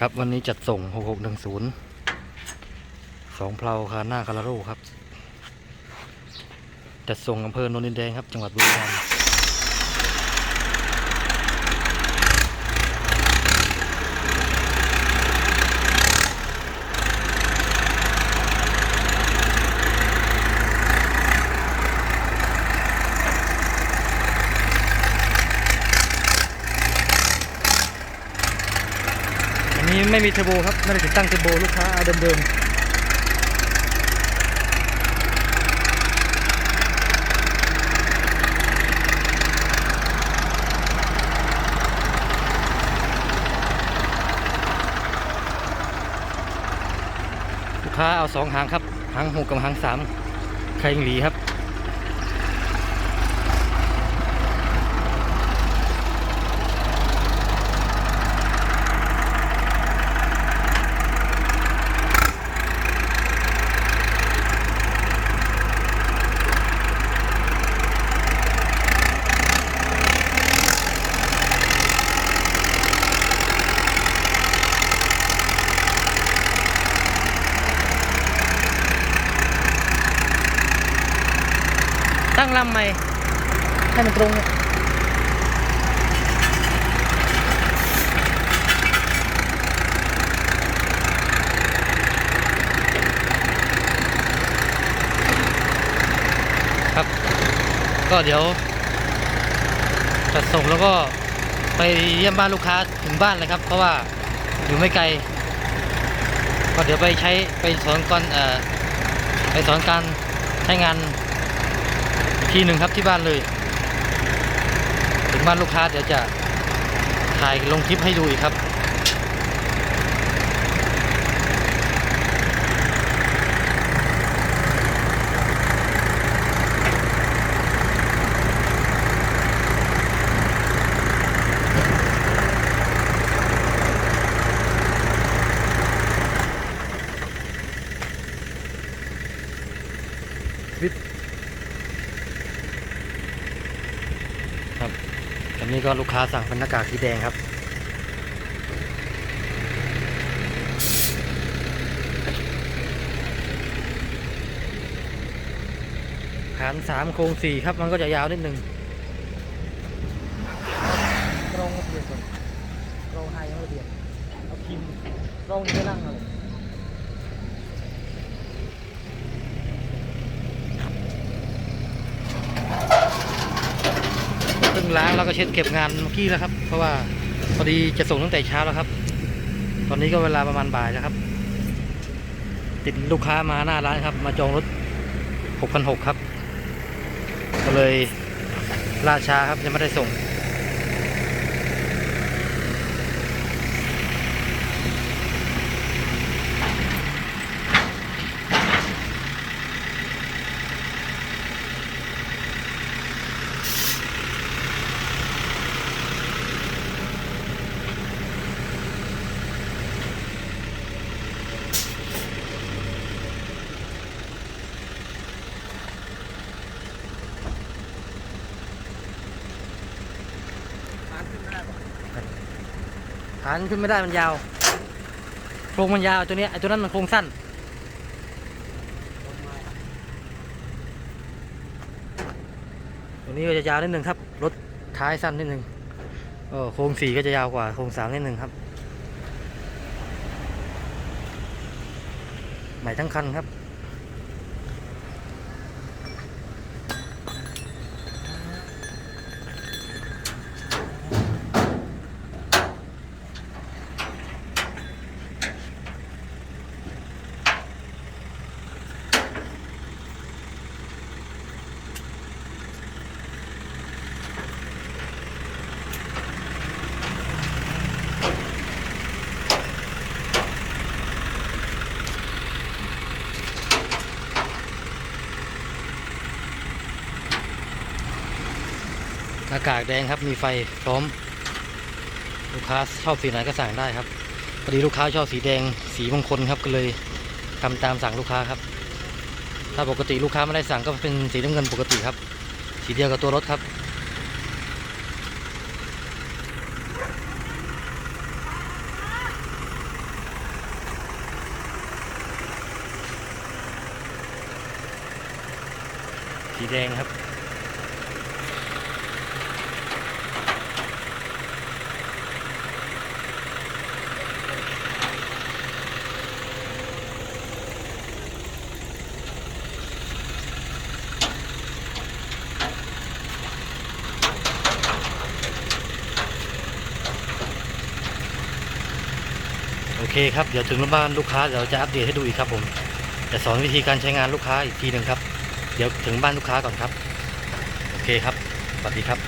ครับวันนี้จัดส่ง 6610 สองเพลาคาหน้าคาราโร่ครับ จัดส่งอำเภอโนนดินแดงครับ จังหวัดบุรีรัมย์ นี้ไม่มีเทอร์โบครับไม่ได้ติดตั้งเทอร์โบลูกค้าเอาเดิมๆลูกค้าเอาสองหางครับหางหกกับหางสามใครยิงหลีครับ ตั้งลำใหม่ ให้มันตรงเนี่ยครับ ก็เดี๋ยวจัดส่งแล้วก็ไปเยี่ยมบ้านลูกค้าถึงบ้านเลยครับ เพราะว่าอยู่ไม่ไกล ก็เดี๋ยวไปใช้ไปสอนก่อนเอ่อไปสอนการใช้งานอีก ทีหนึ่งครับที่บ้านเลย ถึงบ้านลูกค้าเดี๋ยวจะถ่ายลงคลิปให้ดูอีกครับครับอั นนี้ก็ลูกค้าสั่งเป็นหน้ากากสีแดงครับฐานสามโครงสี่ครับมันก็จะยาวนิดหนึ่งกรงระเบียบก่อนกรงไฮยังระเบียบเอาพิมพ์กรงนี้ไม่นั่งเลย งล้างแล้วก็เช็ดเก็บงานเมื่อกี้แล้วครับ เพราะว่าพอดีจะส่งตั้งแต่เช้าแล้วครับ ตอนนี้ก็เวลาประมาณบ่ายแล้วครับ ติดลูกค้ามาหน้าร้านครับ มาจองรถ6,600ครับ ก็เลยล่าช้าครับยังไม่ได้ส่ง ฐานขึ้นไม่ได้มันยาว โครงมันยาวตัวนี้ไอ้ตัวนั้นมันโครงสั้นตัวนี้ก็จะยาวนิดหนึ่งครับรถท้ายสั้นนิดหนึ่งเออโครงสี่ก็จะยาวกว่าโครงสามนิดหนึ่งครับใหม่ทั้งคันครับ หน้ากากแดงครับมีไฟพร้อม ลูกค้าชอบสีไหนก็สั่งได้ครับพอดีลูกค้าชอบสีแดงสีมงคลครับก็เลยทำตามสั่งลูกค้าครับ ถ้าปกติลูกค้าไม่ได้สั่งก็เป็นสีน้ำเงินปกติครับ สีเดียวกับตัวรถครับสีแดงครับ เคครับเดี๋ยวถึงบ้านลูกค้าเดี๋ยวจะอัปเดตให้ดูอีกครับผมจะสอนวิธีการใช้งานลูกค้าอีกทีหนึ่งครับ เดี๋ยวถึงบ้านลูกค้าก่อนครับ โอเคครับสวัสดีครับ